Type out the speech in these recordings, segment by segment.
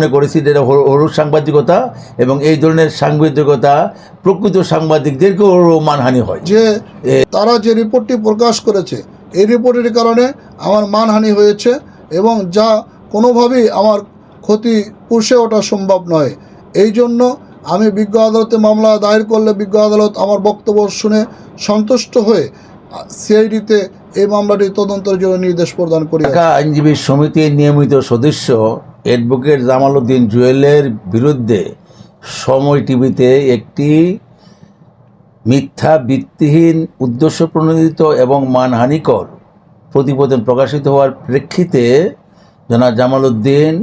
মনে করেছি যে এটা সাংবাদিকতা এবং এই ধরনের সাংবাদিকতা প্রকৃত সাংবাদিকদেরকেও মানহানি হয়। যে তারা যে রিপোর্টটি প্রকাশ করেছে এই রিপোর্টের কারণে আমার মানহানি হয়েছে এবং যা কোনোভাবেই আমার ক্ষতি পুষে ওঠা সম্ভব নয়। এই জন্য আমি বিজ্ঞ আদালতে মামলা দায়ের করলে বিজ্ঞ আদালত আমার বক্তব্য শুনে সন্তুষ্ট হয়ে সিআইডিতে এই মামলাটি তদন্তের জন্য নির্দেশ প্রদান করি ঢাকা আইনজীবী সমিতির নিয়মিত সদস্য অ্যাডভোকেট জামালউদ্দিন জুয়েলের বিরুদ্ধে সময় টিভিতে একটি মিথ্যা, ভিত্তিহীন উদ্দেশ্য প্রণোদিত এবং মানহানিকর প্রতিবেদন প্রকাশিত হওয়ার প্রেক্ষিতে জনাব জামালউদ্দিন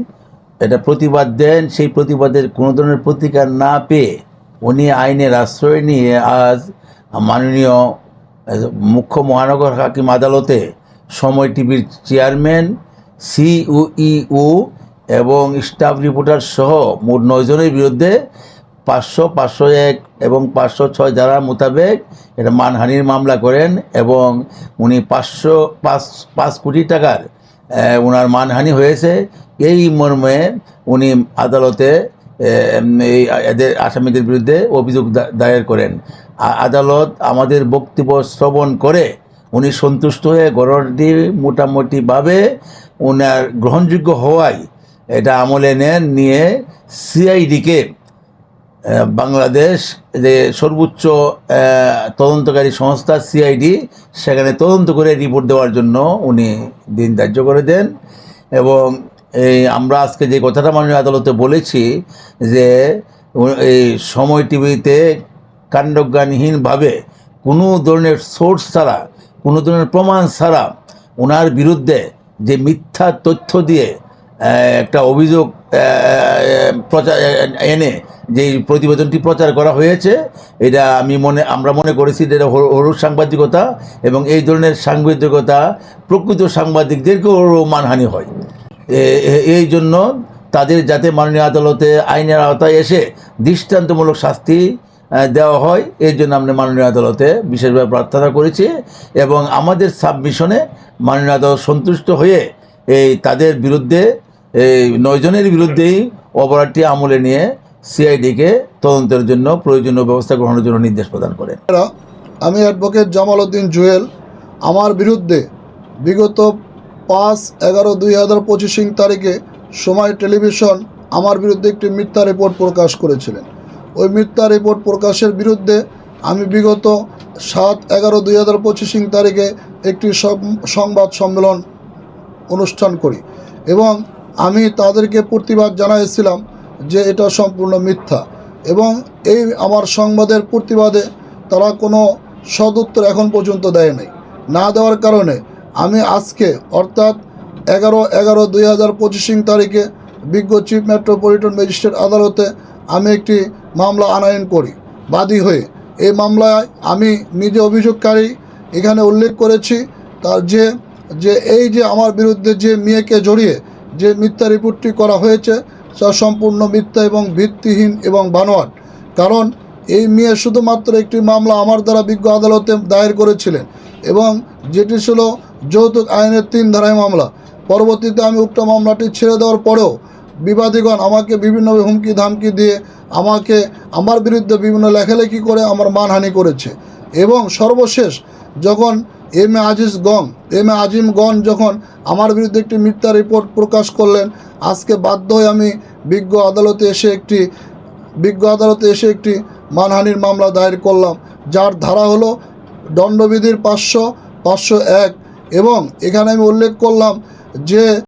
এটা প্রতিবাদ দেন। সেই প্রতিবাদের কোনো ধরনের প্রতিকার না পেয়ে উনি আইনের আশ্রয় নিয়ে আজ মাননীয় মুখ্য মহানগর হাকিম আদালতে সময় টিভির চেয়ারম্যান, সিইউ এবং স্টাফ রিপোর্টার সহ মোট নয়জনের বিরুদ্ধে পাঁচশো পাঁচশো এক এবং পাঁচশো ছয় ধারা মোতাবেক এটা মানহানির মামলা করেন এবং উনি পাঁচশো, পাঁচ পাঁচ কোটি টাকার ওনার মানহানি হয়েছে। এই মর্মে উনি আদালতে এই এদের আসামিদের বিরুদ্ধে অভিযোগ দায়ের করেন। আদালত আমাদের বক্তব্য শ্রবণ করে উনি সন্তুষ্ট হয়ে ঘটনাটি মোটামুটিভাবে ওনার গ্রহণযোগ্য হওয়ায় এটা আমলে নেন, নিয়ে সিআইডিকে বাংলাদেশ যে সর্বোচ্চ তদন্তকারী সংস্থা সিআইডি সেখানে তদন্ত করে রিপোর্ট দেওয়ার জন্য উনি দিন ধার্য করে দেন। এবং এই আমরা আজকে যে কথাটা মাননীয় আদালতে বলেছি যে এই সময় টিভিতে কাণ্ডজ্ঞানহীনভাবে কোনো ধরনের সোর্স ছাড়া, কোনো ধরনের প্রমাণ ছাড়া ওনার বিরুদ্ধে যে মিথ্যা তথ্য দিয়ে একটা অভিযোগ প্রচার এনে যে প্রতিবেদনটি প্রচার করা হয়েছে, এটা আমি মনে, আমরা মনে করেছি যে এটা সাংবাদিকতা এবং এই ধরনের সাংবাদিকতা প্রকৃত সাংবাদিকদেরকেও মানহানি হয়। এই জন্য তাদের যাতে মাননীয় আদালতে আইনের আওতায় এসে দৃষ্টান্তমূলক শাস্তি দেওয়া হয় এই জন্য আমরা মাননীয় আদালতে বিশেষভাবে প্রার্থনা করেছি এবং আমাদের সাবমিশনে মাননীয় আদালত সন্তুষ্ট হয়ে এই তাদের বিরুদ্ধে এই নয়জনের বিরুদ্ধেই অপরাধটি আমলে নিয়ে সিআইডিকে তদন্তের জন্য প্রয়োজনীয় ব্যবস্থা গ্রহণের জন্য নির্দেশ প্রদান করেন আমি অ্যাডভোকেট জামাল উদ্দিন জুয়েল, আমার বিরুদ্ধে বিগত পাঁচ এগারো দুই হাজার পঁচিশিং তারিখে সময় টেলিভিশন আমার বিরুদ্ধে একটি মিথ্যা রিপোর্ট প্রকাশ করেছিলেন। ওই মিথ্যা রিপোর্ট প্রকাশের বিরুদ্ধে আমি বিগত সাত এগারো দুই হাজার পঁচিশিং তারিখে একটি সংবাদ সম্মেলন অনুষ্ঠান করি এবং আমি তাদেরকে প্রতিবাদ জানাইছিলাম যে এটা সম্পূর্ণ মিথ্যা। এবং এই আমার সংবাদের প্রতিবাদে তারা কোনো সদুত্তর এখন পর্যন্ত দেয় নাই। না দেওয়ার কারণে আমি আজকে, অর্থাৎ এগারো এগারো দুই হাজার পঁচিশিং তারিখে বিজ্ঞ চিফ মেট্রোপলিটন ম্যাজিস্ট্রেট আদালতে আমি একটি মামলা আনয়ন করি, বাদী হয়ে। এই মামলায় আমি নিজে অভিযোগকারী, এখানে উল্লেখ করেছি তার যে যে এই যে আমার বিরুদ্ধে যে মেয়েকে জড়িয়ে যে মিথ্যা রিপোর্টটি করা হয়েছে তা সম্পূর্ণ মিথ্যা এবং ভিত্তিহীন এবং বানোয়াট। কারণ এই মেয়ে শুধুমাত্র একটি মামলা আমার দ্বারা বিজ্ঞ আদালতে দায়ের করেছিলেন এবং যেটি ছিল যৌতুক আইনের তিন ধারায় মামলা। পরবর্তীতে আমি উক্ত মামলাটি ছেড়ে দেওয়ার পরেও বিবাদীগণ আমাকে বিভিন্ন হুমকি ধামকি দিয়ে আমাকে আমার বিরুদ্ধে বিভিন্ন লেখালেখি করে আমার মানহানি করেছে। এবং সর্বশেষ যখন এম এ আজিজ গন, এম এ আজিম গন যখন আমার বিরুদ্ধে একটি মিথ্যা রিপোর্ট প্রকাশ করলেন, আজকে বাধ্য হয়ে আমি বিজ্ঞ আদালতে এসে একটি, বিজ্ঞ আদালতে এসে একটি মানহানির মামলা দায়ের করলাম, যার ধারা হলো দণ্ডবিধির পাঁচশো পাঁচশো এক এবং এখানে আমি উল্লেখ করলাম যে